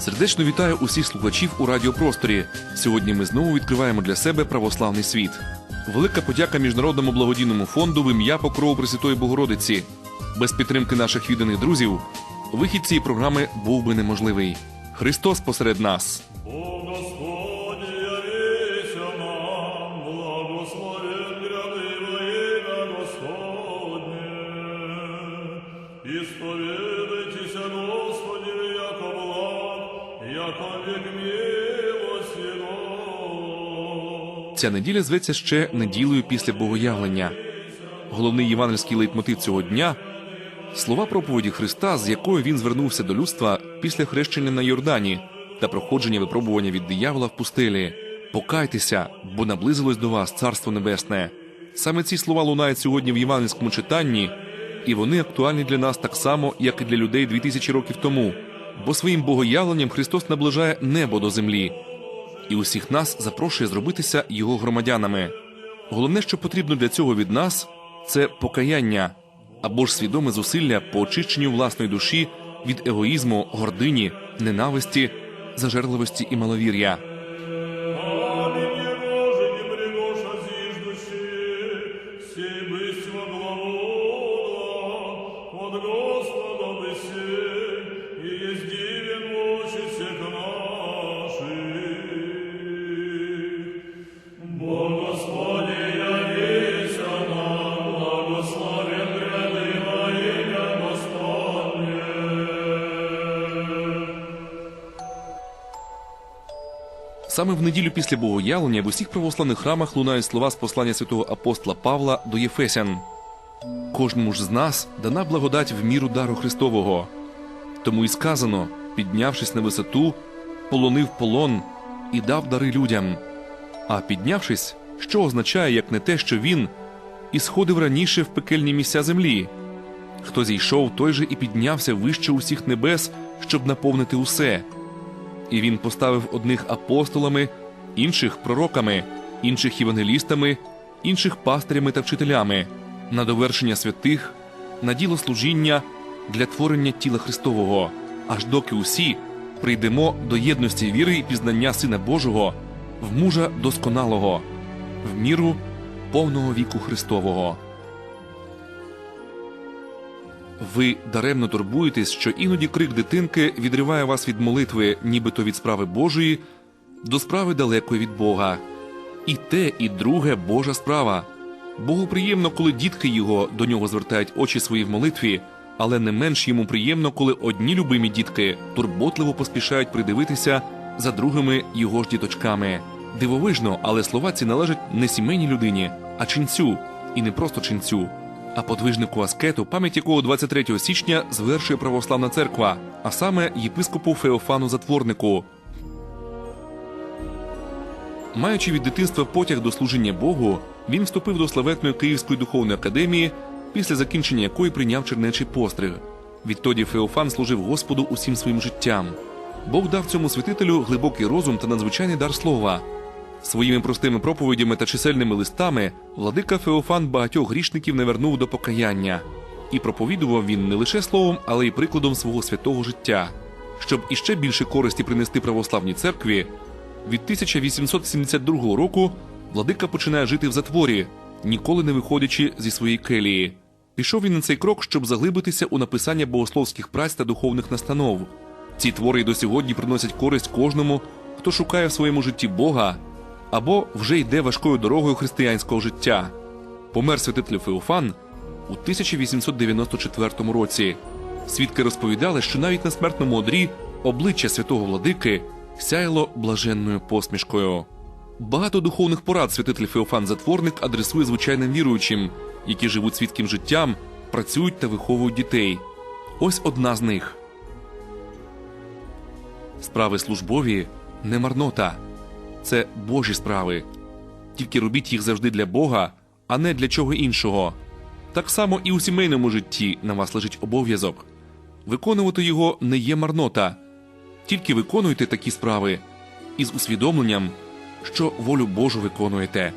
Сердечно вітаю усіх слухачів у радіопросторі. Сьогодні ми знову відкриваємо для себе православний світ. Велика подяка міжнародному благодійному фонду в ім'я Покрову Пресвятої Богородиці. Без підтримки наших відданих друзів вихід цієї програми був би неможливий. Христос посеред нас. Ця неділя зветься ще неділею після Богоявлення. Головний євангельський лейтмотив цього дня слова проповіді Христа, з якою він звернувся до людства після хрещення на Йордані та проходження випробування від диявола в пустелі. Покайтеся, бо наблизилось до вас Царство Небесне. Саме ці слова лунають сьогодні в євангельському читанні, і вони актуальні для нас так само, як і для людей 2000 років тому. Бо своїм богоявленням Христос наближає небо до землі і усіх нас запрошує зробитися його громадянами. Головне, що потрібно для цього від нас, це покаяння або ж свідоме зусилля по очищенню власної душі від егоїзму, гордині, ненависті, зажерливості і маловір'я. Аминь, Саме в неділю після Богоявлення в усіх православних храмах лунають слова з послання святого апостола Павла до Єфесян. Кожному ж з нас дана благодать в міру дару Христового. Тому і сказано, піднявшись на висоту, полонив полон і дав дари людям. А піднявшись, що означає, як не те, що він і сходив раніше в пекельні місця землі. Хто зійшов, той же і піднявся вище усіх небес, щоб наповнити усе. І він поставив одних апостолами, інших пророками, інших євангелістами, інших пастирями та вчителями на довершення святих, на діло служіння для творення тіла Христового, аж доки усі прийдемо до єдності віри і пізнання Сина Божого, в мужа досконалого, в міру повного віку Христового. Ви даремно турбуєтесь, що іноді крик дитинки відриває вас від молитви, нібито від справи Божої, до справи далекої від Бога. І те, і друге Божа справа. Богу приємно, коли дітки його до нього звертають очі свої в молитві, але не менш йому приємно, коли одні любимі дітки турботливо поспішають придивитися за другими його ж діточками. Дивовижно, але слова ці належать не сімейній людині, а ченцю, і не просто ченцю, а подвижнику аскету, пам'ять якого 23 січня звершує православна церква, а саме єпископу Феофану Затворнику. Маючи від дитинства потяг до служіння Богу, він вступив до славетної Київської духовної академії, після закінчення якої прийняв чернечий постриг. Відтоді Феофан служив Господу усім своїм життям. Бог дав цьому святителю глибокий розум та надзвичайний дар слова. Своїми простими проповідями та чисельними листами владика Феофан багатьох грішників не вернув до покаяння. І проповідував він не лише словом, але й прикладом свого святого життя. Щоб іще більше користі принести православній церкві, від 1872 року владика починає жити в затворі, ніколи не виходячи зі своєї келії. Пішов він на цей крок, щоб заглибитися у написання богословських праць та духовних настанов. Ці твори й до сьогодні приносять користь кожному, хто шукає в своєму житті Бога або вже йде важкою дорогою християнського життя. Помер святитель Феофан у 1894 році. Свідки розповідали, що навіть на смертному одрі обличчя святого владики сяяло блаженною посмішкою. Багато духовних порад святитель Феофан Затворник адресує звичайним віруючим, які живуть свідким життям, працюють та виховують дітей. Ось одна з них. Справи службові не марнота, це Божі справи. Тільки робіть їх завжди для Бога, а не для чого іншого. Так само і у сімейному житті на вас лежить обов'язок. Виконувати його не є марнота. Тільки виконуйте такі справи із усвідомленням, що волю Божу виконуєте.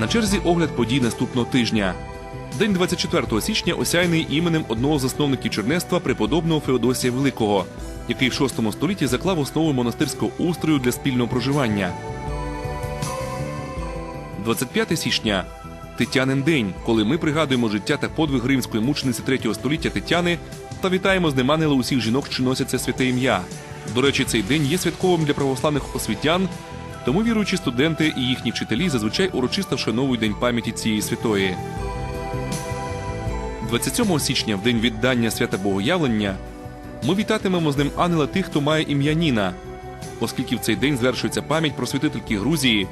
На черзі огляд подій наступного тижня. День 24 січня осяяний іменем одного з засновників чернецтва преподобного Феодосія Великого, який в VI столітті заклав основи монастирського устрою для спільного проживання. 25 січня Тетянин день, коли ми пригадуємо життя та подвиг римської мучениці 3 століття Тетяни та вітаємо з ним ангела усіх жінок, що носять це святе ім'я. До речі, цей день є святковим для православних освітян, тому віруючі студенти і їхні вчителі зазвичай урочисто вшановують день пам'яті цієї святої. 27 січня, в день віддання свята Богоявлення, ми вітатимемо з ним ангела тих, хто має ім'я Ніна, оскільки в цей день звершується пам'ять про святительки Грузії,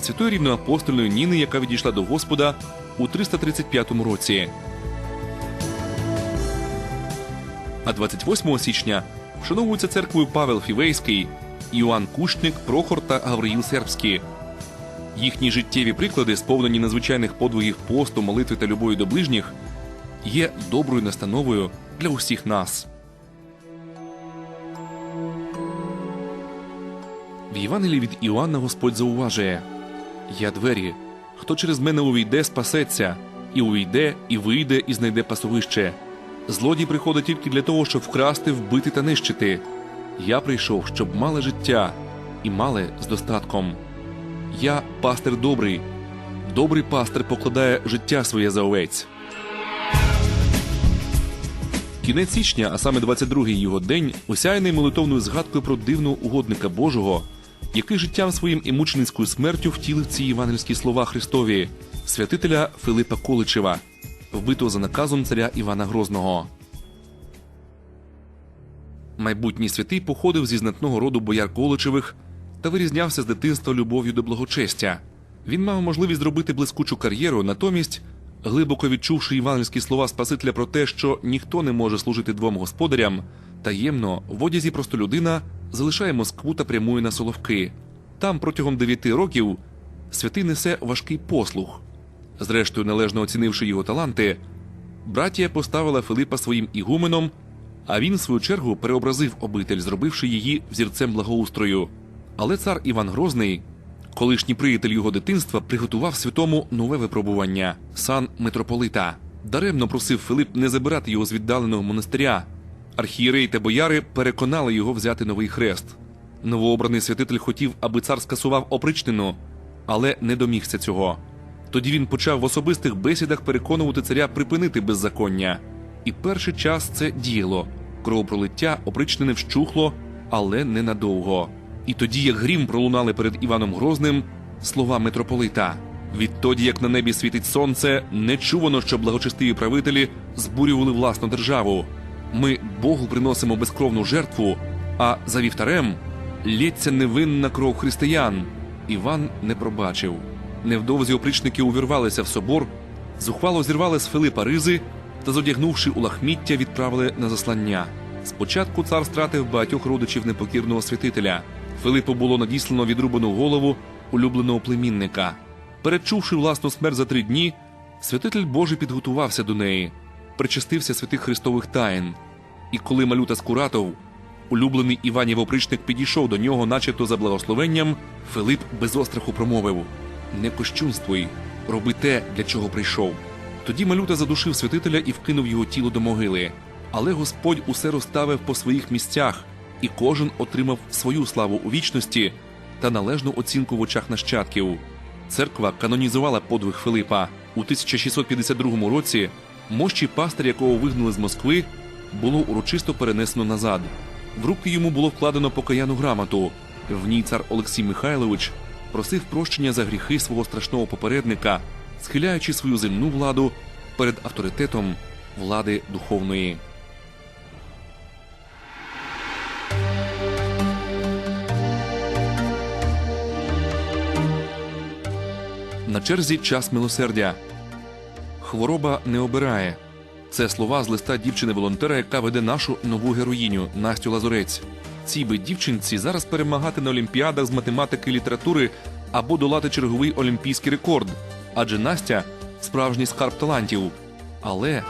святої рівноапостольної Ніни, яка відійшла до Господа у 335 році. А 28 січня вшановуються церквою Павел Фівейський, Іоанн Кушник, Прохор та Гавриїл Сербський. Їхні життєві приклади, сповнені надзвичайних подвигів посту, молитви та любові до ближніх, є доброю настановою для усіх нас. В Євангелії від Іоанна Господь зауважує: Я двері, хто через мене увійде, спасеться, і увійде, і вийде, і знайде пасовище. Злодій приходить тільки для того, щоб вкрасти, вбити та нищити. Я прийшов, щоб мали життя, і мали з достатком. Я пастир добрий. Добрий пастир покладає життя своє за овець. Кінець січня, а саме 22-й його день, осяяний молитовною згадкою про дивного угодника Божого, який життям своїм і мученицькою смертю втілив ці євангельські слова Христові, святителя Филипа Количева, вбитого за наказом царя Івана Грозного. Майбутній святий походив зі знатного роду бояр Количевих та вирізнявся з дитинства любов'ю до благочестя. Він мав можливість зробити блискучу кар'єру, натомість, глибоко відчувши івангельські слова Спасителя про те, що ніхто не може служити двом господарям, таємно в одязі простолюдина залишає Москву та прямує на Соловки. Там протягом дев'яти років святий несе важкий послуг. Зрештою, належно оцінивши його таланти, братія поставила Филипа своїм ігуменом, а він, в свою чергу, переобразив обитель, зробивши її взірцем благоустрою. Але цар Іван Грозний, колишній приятель його дитинства, приготував святому нове випробування сан митрополита. Даремно просив Филип не забирати його з віддаленого монастиря. Архієреї та бояри переконали його взяти новий хрест. Новообраний святитель хотів, аби цар скасував опричнину, але не домігся цього. Тоді він почав в особистих бесідах переконувати царя припинити беззаконня. І перший час це діяло. Кровопролиття опричнене вщухло, але ненадовго. І тоді, як грім пролунали перед Іваном Грозним слова митрополита. Відтоді, як на небі світить сонце, не чувано, що благочестиві правителі збурювали власну державу. Ми Богу приносимо безкровну жертву, а за вівтарем лється невинна кров християн. Іван не пробачив. Невдовзі опричники увірвалися в собор, зухвало зірвали з Филипа ризи та, зодягнувши у лахміття, відправили на заслання. Спочатку цар стратив багатьох родичів непокірного святителя. Филипу було надіслано відрубану голову улюбленого племінника. Передчувши власну смерть за три дні, святитель Божий підготувався до неї, причастився святих Христових таїн. І коли малюта Скуратов, улюблений Іванів опричник, підійшов до нього, начебто за благословенням, Филип без остраху промовив: Не кощунствуй, роби те, для чого прийшов. Тоді малюта задушив святителя і вкинув його тіло до могили. Але Господь усе розставив по своїх місцях, і кожен отримав свою славу у вічності та належну оцінку в очах нащадків. Церква канонізувала подвиг Филипа у 1652 році. Мощі пастир, якого вигнали з Москви, було урочисто перенесено назад. В руки йому було вкладено покаяну грамоту. В ній цар Олексій Михайлович просив прощення за гріхи свого страшного попередника, схиляючи свою земну владу перед авторитетом влади духовної. Черзі час милосердя. Хвороба не обирає. Це слова з листа дівчини-волонтера, яка веде нашу нову героїню Настю Лазурець. Цій би дівчинці зараз перемагати на олімпіадах з математики і літератури або долати черговий олімпійський рекорд. Адже Настя справжній скарб талантів. Але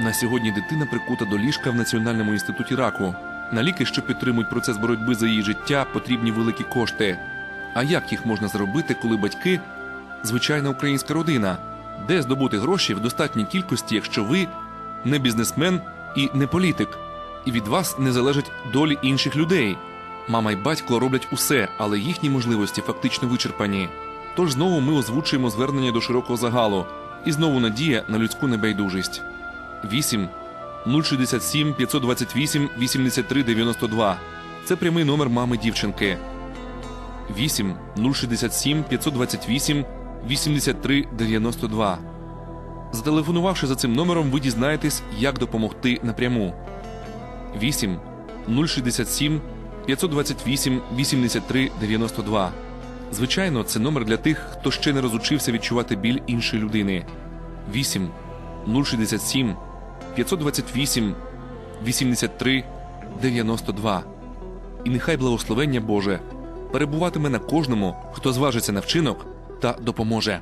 на сьогодні дитина прикута до ліжка в Національному інституті раку. На ліки, що підтримують процес боротьби за її життя, потрібні великі кошти. А як їх можна зробити, коли батьки звичайна українська родина? Де здобути гроші в достатній кількості, якщо ви не бізнесмен і не політик, і від вас не залежать долі інших людей. Мама й батько роблять усе, але їхні можливості фактично вичерпані. Тож знову ми озвучуємо звернення до широкого загалу, і знову надія на людську небайдужість. 8 067 528 83 92. Це прямий номер мами дівчинки. 8 067 528 83 92. Зателефонувавши за цим номером, ви дізнаєтесь, як допомогти напряму. 8 067 528 83 92. Звичайно, це номер для тих, хто ще не розучився відчувати біль іншої людини. 8 067 528 83 92. І нехай благословення Боже перебуватиме на кожному, хто зважиться на вчинок та допоможе.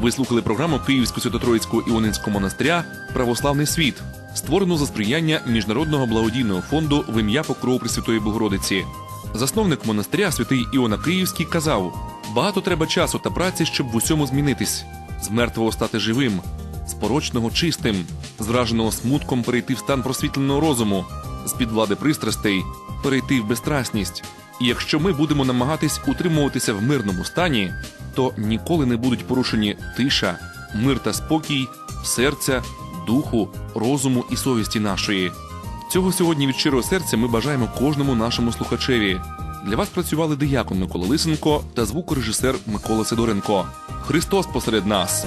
Ви слухали програму Київського Свято-Троїцького Іонинського монастиря Православний світ, створену за сприяння Міжнародного благодійного фонду в ім'я Покрову Пресвятої Богородиці. Засновник монастиря святий Іона Київський казав: багато треба часу та праці, щоб в усьому змінитись, з мертвого стати живим, з порочного чистим, з враженого смутком перейти в стан просвітленого розуму, з під влади пристрастей перейти в безстрасність. І якщо ми будемо намагатись утримуватися в мирному стані, то ніколи не будуть порушені тиша, мир та спокій, серця, духу, розуму і совісті нашої. Цього сьогодні від щирого серця ми бажаємо кожному нашому слухачеві. Для вас працювали диякон Микола Лисенко та звукорежисер Микола Сидоренко. Христос посеред нас!